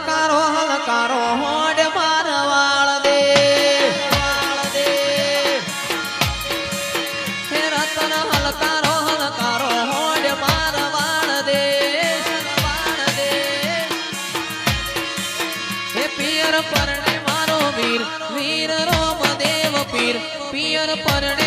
હલકારો હલકારો, હોડ મારવાળ દે. રતન હલકારો હલકારો, હોડ મારવાળ દે. હે પિયર પરણે મારો વીર વીર રોમ દેવ પીર, પિયર પરણે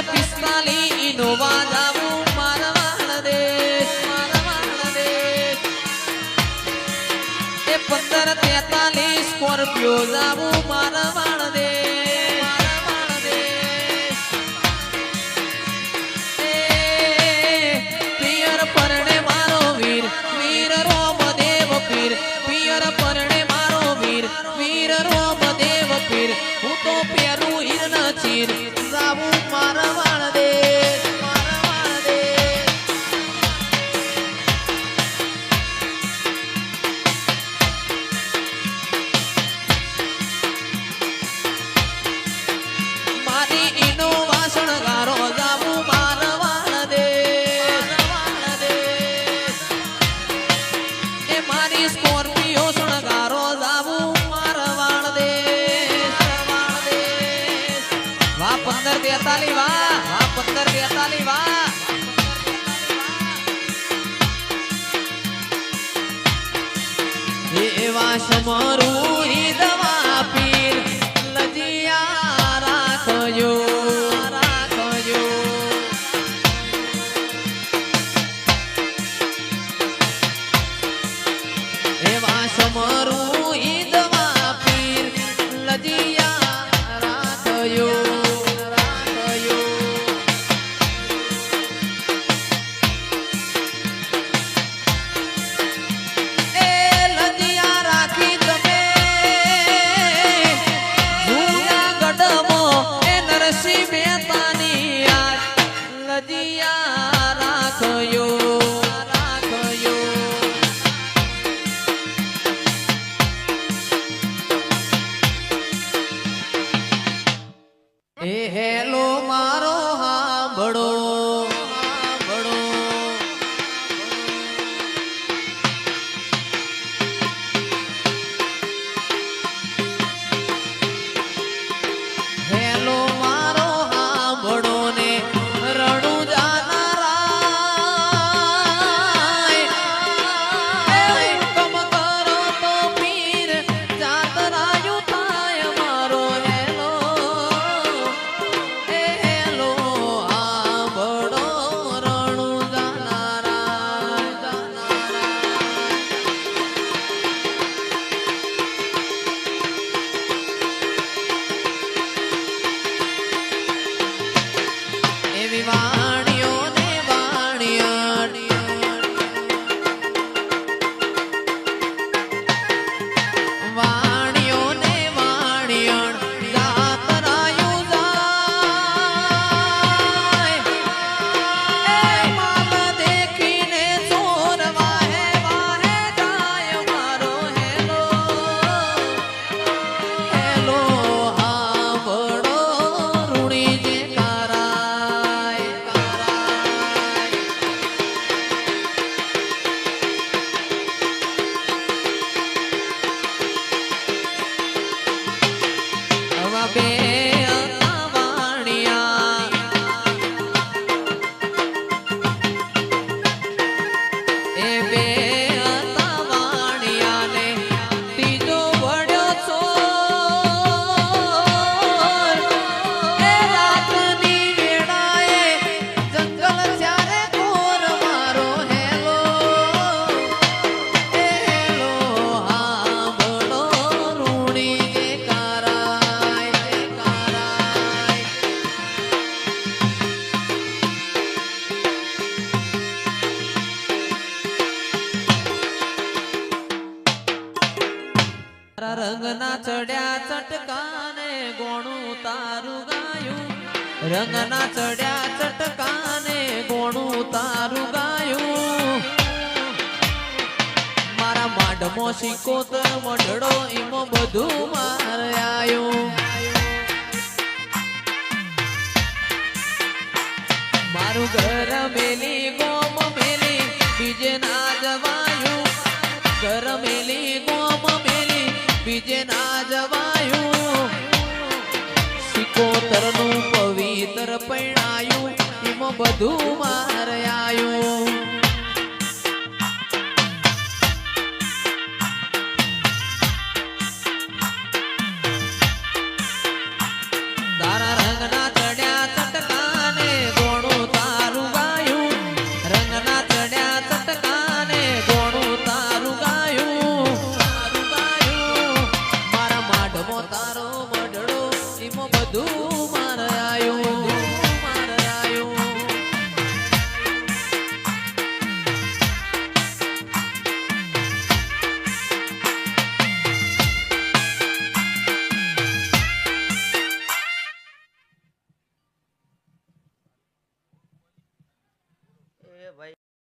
મારે પિસ્તાલી ઇનોવા જાવું મારા બાંગ્લાદેશ મારા પંદર તેતાલીસ સ્કોર્પિયો જાવું મારા namoro. पड़ो રંગના ચડ્યા ચટકાને ગોણું તારું ગાયું. મારા માડમો સિકોતર મઢડો એમો બધું માર આયું. મારું ઘર મેલી બધું મારે આયું.